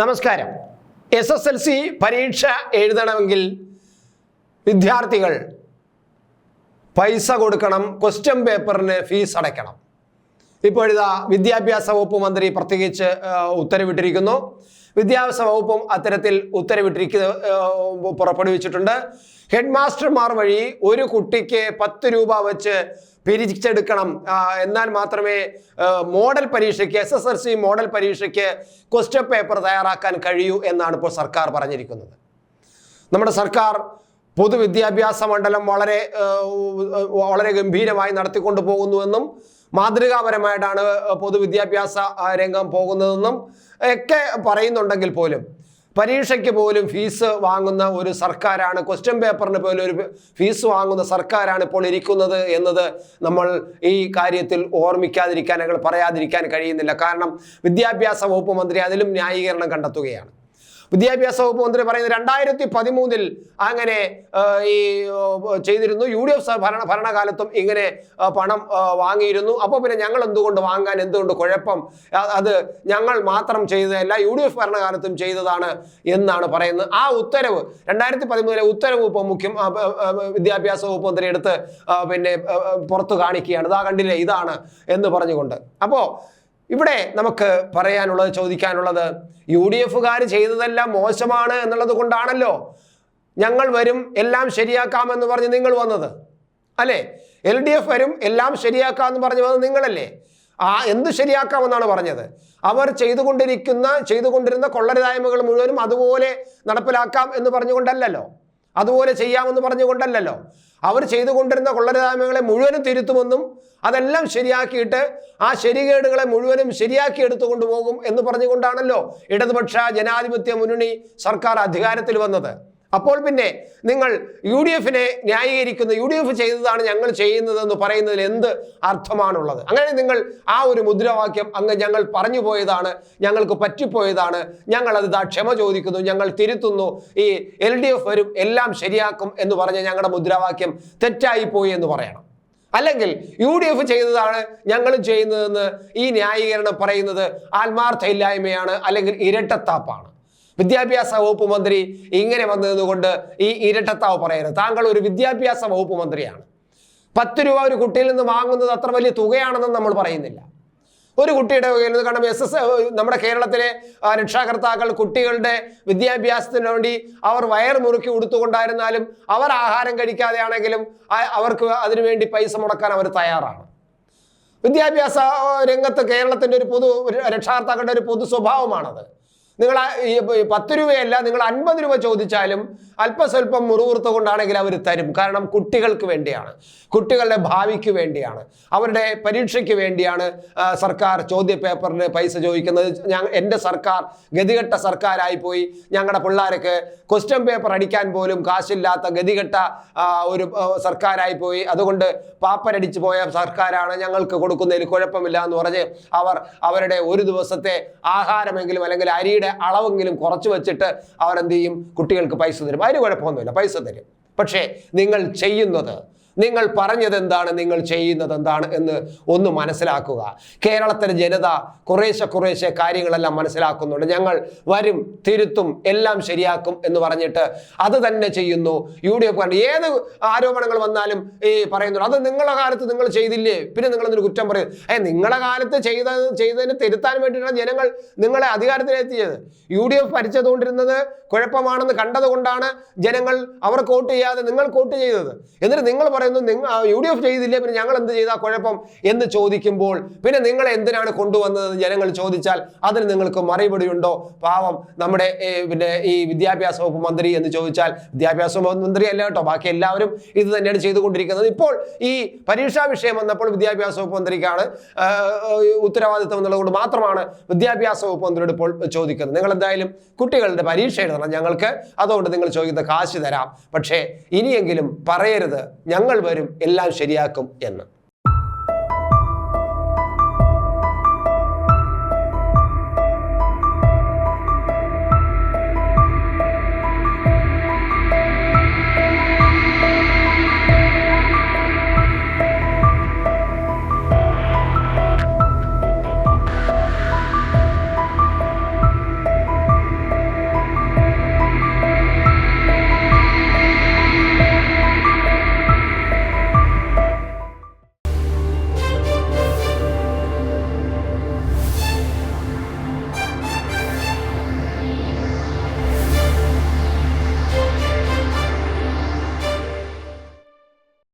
നമസ്കാരം. S S L C പരീക്ഷ എഴുതണമെങ്കിൽ വിദ്യാർത്ഥികൾ പൈസ കൊടുക്കണം ക്വസ്റ്റ്യൻ പേപ്പറിന് ഫീസ് അടയ്ക്കണം. ഇപ്പോഴിതാ വിദ്യാഭ്യാസ വകുപ്പ് മന്ത്രി പ്രത്യേകിച്ച് ഉത്തരവിട്ടിരിക്കുന്നു. വിദ്യാഭ്യാസ വകുപ്പും അത്തരത്തിൽ ഉത്തരവിട്ടിരിക്കുന്ന ആ, പുറപ്പെടുവിച്ചിട്ടുണ്ട്. ഹെഡ് മാസ്റ്റർമാർ വഴി ഒരു കുട്ടിക്ക് പത്ത് രൂപ വെച്ച് പിരിച്ചെടുക്കണം എന്നാൽ മാത്രമേ മോഡൽ പരീക്ഷയ്ക്ക് S S L C model പരീക്ഷയ്ക്ക് ക്വസ്റ്റ്യൻ പേപ്പർ തയ്യാറാക്കാൻ കഴിയൂ എന്നാണ് ഇപ്പോൾ സർക്കാർ പറഞ്ഞിരിക്കുന്നത്. നമ്മുടെ സർക്കാർ പൊതുവിദ്യാഭ്യാസ മണ്ഡലം വളരെ വളരെ ഗംഭീരമായി നടത്തിക്കൊണ്ടു പോകുന്നുവെന്നും മാതൃകാപരമായിട്ടാണ് പൊതുവിദ്യാഭ്യാസ രംഗം പോകുന്നതെന്നും ഒക്കെ പറയുന്നുണ്ടെങ്കിൽ പോലും പരീക്ഷയ്ക്ക് പോലും ഫീസ് വാങ്ങുന്ന ഒരു സർക്കാരാണ്. ക്വസ്റ്റ്യൻ പേപ്പറിന് പോലും ഒരു ഫീസ് വാങ്ങുന്ന സർക്കാരാണ് ഇപ്പോൾ ഇരിക്കുന്നത് എന്നത് നമ്മൾ ഈ കാര്യത്തിൽ ഓർമ്മിക്കാതിരിക്കാൻ ഞങ്ങൾ പറയാതിരിക്കാൻ കഴിയുന്നില്ല. കാരണം വിദ്യാഭ്യാസ വകുപ്പ് മന്ത്രി അതിലും ന്യായീകരണം കണ്ടെത്തുകയാണ്. വിദ്യാഭ്യാസ വകുപ്പ് മന്ത്രി പറയുന്നത് രണ്ടായിരത്തി പതിമൂന്നിൽ അങ്ങനെ ഈ ചെയ്തിരുന്നു. യു ഡി എഫ് ഭരണ ഭരണകാലത്തും ഇങ്ങനെ പണം വാങ്ങിയിരുന്നു. അപ്പോൾ പിന്നെ ഞങ്ങൾ എന്തുകൊണ്ട് വാങ്ങാൻ എന്തുകൊണ്ട് കുഴപ്പം? അത് ഞങ്ങൾ മാത്രം ചെയ്തതല്ല യു ഡി എഫ് ഭരണകാലത്തും ചെയ്തതാണ് എന്നാണ് പറയുന്നത്. ആ ഉത്തരവ് രണ്ടായിരത്തി പതിമൂന്നിലെ ഉത്തരവ് ഇപ്പോൾ മുഖ്യം വിദ്യാഭ്യാസ വകുപ്പ് മന്ത്രി എടുത്ത് പിന്നെ പുറത്ത് കാണിക്കുകയാണ്. ഇതാ കണ്ടില്ലേ? ഇതാണ് എന്ന് പറഞ്ഞുകൊണ്ട്. അപ്പോൾ ഇവിടെ നമുക്ക് പറയാനുള്ളത് ചോദിക്കാനുള്ളത് യു ഡി എഫുകാർ ചെയ്തതെല്ലാം മോശമാണ് എന്നുള്ളത് കൊണ്ടാണല്ലോ ഞങ്ങൾ വരും എല്ലാം ശരിയാക്കാമെന്ന് പറഞ്ഞ് നിങ്ങൾ വന്നത്. അല്ലേ? എൽ ഡി എഫ് വരും എല്ലാം ശരിയാക്കാമെന്ന് പറഞ്ഞു വന്നത് നിങ്ങളല്ലേ? ആ എന്ത് ശരിയാക്കാമെന്നാണ് പറഞ്ഞത്? അവർ ചെയ്തുകൊണ്ടിരിക്കുന്ന ചെയ്തുകൊണ്ടിരുന്ന കൊള്ളരുതായ്മകൾ മുഴുവനും അതുപോലെ നടപ്പിലാക്കാം എന്ന് പറഞ്ഞുകൊണ്ടല്ലല്ലോ. അതുപോലെ ചെയ്യാമെന്ന് പറഞ്ഞുകൊണ്ടല്ലല്ലോ. അവർ ചെയ്തുകൊണ്ടിരുന്ന കൊള്ളരുതായ്മകളെ മുഴുവനും തിരുത്തുമെന്നും അതെല്ലാം ശരിയാക്കിയിട്ട് ആ ശരികേടുകളെ മുഴുവനും ശരിയാക്കി എടുത്തുകൊണ്ട് പോകും എന്ന് പറഞ്ഞുകൊണ്ടാണല്ലോ ഇടതുപക്ഷ ജനാധിപത്യ മുന്നണി സർക്കാർ അധികാരത്തിൽ വന്നത്. അപ്പോൾ പിന്നെ നിങ്ങൾ യു ഡി എഫിനെ ന്യായീകരിക്കുന്ന യു ഡി എഫ് ചെയ്തതാണ് ഞങ്ങൾ ചെയ്യുന്നതെന്ന് പറയുന്നതിൽ എന്ത് അർത്ഥമാണുള്ളത്? അങ്ങനെ നിങ്ങൾ ആ ഒരു മുദ്രാവാക്യം അങ്ങ് ഞങ്ങൾ പറഞ്ഞു പോയതാണ് ഞങ്ങൾക്ക് പറ്റിപ്പോയതാണ് ഞങ്ങൾ അത് ക്ഷമ ചോദിക്കുന്നു ഞങ്ങൾ തിരുത്തുന്നു ഈ എൽ ഡി എഫ് വരും എല്ലാം ശരിയാക്കും എന്ന് പറഞ്ഞ ഞങ്ങളുടെ മുദ്രാവാക്യം തെറ്റായി പോയി എന്ന് പറയണം. അല്ലെങ്കിൽ യു ഡി എഫ് ചെയ്തതാണ് ഞങ്ങളും ചെയ്യുന്നതെന്ന് ഈ ന്യായീകരണം പറയുന്നത് ആത്മാർത്ഥയില്ലായ്മയാണ് അല്ലെങ്കിൽ ഇരട്ടത്താപ്പാണ്. വിദ്യാഭ്യാസ വകുപ്പ് മന്ത്രി ഇങ്ങനെ വന്നതുകൊണ്ട് ഈ ഇരട്ടത്താവ് പറയരുത് താങ്കൾ ഒരു വിദ്യാഭ്യാസ വകുപ്പ് മന്ത്രിയാണ്. പത്ത് രൂപ ഒരു കുട്ടിയിൽ നിന്ന് വാങ്ങുന്നത് അത്ര വലിയ തുകയാണെന്ന് നമ്മൾ പറയുന്നില്ല. ഒരു കുട്ടിയുടെ കയ്യിൽ നിന്ന് കാരണം എസ് എസ് നമ്മുടെ കേരളത്തിലെ രക്ഷാകർത്താക്കൾ കുട്ടികളുടെ വിദ്യാഭ്യാസത്തിന് വേണ്ടി അവർ വയർ മുറുക്കി ഉടുത്തുകൊണ്ടായിരുന്നാലും അവർ ആഹാരം കഴിക്കാതെയാണെങ്കിലും അവർക്ക് അതിനുവേണ്ടി പൈസ മുടക്കാൻ അവർ തയ്യാറാണ്. വിദ്യാഭ്യാസ രംഗത്ത് കേരളത്തിന്റെ ഒരു പൊതു രക്ഷാകർത്താക്കളുടെ ഒരു പൊതു സ്വഭാവമാണത്. നിങ്ങൾ ഈ പത്ത് രൂപയല്ല നിങ്ങൾ അൻപത് രൂപ ചോദിച്ചാലും അല്പസ്വല്പം മുറിവുറുത്ത് കൊണ്ടാണെങ്കിൽ അവർ തരും. കാരണം കുട്ടികൾക്ക് വേണ്ടിയാണ്. കുട്ടികളുടെ ഭാവിക്ക് വേണ്ടിയാണ്. അവരുടെ പരീക്ഷയ്ക്ക് വേണ്ടിയാണ് സർക്കാർ ചോദ്യ പേപ്പറിന് പൈസ ചോദിക്കുന്നത്. ഞാൻ എന്റെ സർക്കാർ ഗതികെട്ട സർക്കാരായി പോയി. ഞങ്ങളുടെ പിള്ളേർക്ക് ക്വസ്റ്റ്യൻ പേപ്പർ അടിക്കാൻ പോലും കാശില്ലാത്ത ഗതികെട്ട ഒരു സർക്കാരായി പോയി. അതുകൊണ്ട് പാപ്പരടിച്ചു പോയ സർക്കാരാണ് ഞങ്ങൾക്ക് കൊടുക്കുന്നതിൽ കുഴപ്പമില്ല എന്ന് പറഞ്ഞ് അവർ അവരുടെ ഒരു ദിവസത്തെ ആഹാരമെങ്കിലും അല്ലെങ്കിൽ അരിയുടെ അളവെങ്കിലും കുറച്ച് വെച്ചിട്ട് അവരെന്ത് ചെയ്യും? കുട്ടികൾക്ക് പൈസ തരും. അതിന് കുഴപ്പമൊന്നുമില്ല. പൈസ തരും. പക്ഷേ നിങ്ങൾ ചെയ്യുന്നത് നിങ്ങൾ പറഞ്ഞത് എന്താണ് നിങ്ങൾ ചെയ്യുന്നത് എന്താണ് എന്ന് ഒന്ന് മനസ്സിലാക്കുക. കേരളത്തിലെ ജനത കുറേശ്ശെ കുറേശ്ശെ കാര്യങ്ങളെല്ലാം മനസ്സിലാക്കുന്നുണ്ട്. ഞങ്ങൾ വരും തിരുത്തും എല്ലാം ശരിയാക്കും എന്ന് പറഞ്ഞിട്ട് അത് തന്നെ ചെയ്യുന്നു. യു ഡി എഫ് ഏത് ആരോപണങ്ങൾ വന്നാലും ഈ പറയുന്നുണ്ട്. അത് നിങ്ങളുടെ കാലത്ത് നിങ്ങൾ ചെയ്തില്ലേ? പിന്നെ നിങ്ങൾ എന്തൊരു കുറ്റം പറയും? ഏ നിങ്ങളുടെ കാലത്ത് ചെയ്ത ചെയ്തതിന് തിരുത്താൻ വേണ്ടിയിട്ടാണ് ജനങ്ങൾ നിങ്ങളെ അധികാരത്തിലെത്തിയത്. യു ഡി എഫ് ഭരിച്ചതുകൊണ്ടിരുന്നത് കുഴപ്പമാണെന്ന് കണ്ടതുകൊണ്ടാണ് ജനങ്ങൾ അവർക്ക് വോട്ട് ചെയ്യാതെ നിങ്ങൾ വോട്ട് ചെയ്തത്. എന്നിട്ട് നിങ്ങൾ പറയുന്നു നിങ്ങൾ യു ഡി എഫ് ചെയ്തില്ലേ? പിന്നെ ഞങ്ങൾ എന്ത് ചെയ്താൽ കുഴപ്പം? എന്ന് ചോദിക്കുമ്പോൾ പിന്നെ നിങ്ങൾ എന്തിനാണ് കൊണ്ടുവന്നത് ജനങ്ങൾ ചോദിച്ചാൽ അതിന് നിങ്ങൾക്ക് മറുപടിയുണ്ടോ പാവം നമ്മുടെ പിന്നെ ഈ വിദ്യാഭ്യാസ വകുപ്പ് മന്ത്രി എന്ന് ചോദിച്ചാൽ വിദ്യാഭ്യാസ മന്ത്രി അല്ല കേട്ടോ ബാക്കി എല്ലാവരും ഇത് തന്നെയാണ് ചെയ്തുകൊണ്ടിരിക്കുന്നത്. ഇപ്പോൾ ഈ പരീക്ഷാ വിഷയം വന്നപ്പോൾ വിദ്യാഭ്യാസ വകുപ്പ് മന്ത്രിക്കാണ് ഉത്തരവാദിത്വം എന്നുള്ളതുകൊണ്ട് മാത്രമാണ് വിദ്യാഭ്യാസ വകുപ്പ് മന്ത്രിയോട് ഇപ്പോൾ ചോദിക്കുന്നത്. നിങ്ങൾ എന്തായാലും കുട്ടികളുടെ പരീക്ഷ എഴുതണം ഞങ്ങൾക്ക്. അതുകൊണ്ട് നിങ്ങൾ ചോദിക്കുന്ന കാശ് തരാം. പക്ഷേ ഇനിയെങ്കിലും പറയരുത്. വരും എല്ലാം ശരിയാക്കും എന്ന്.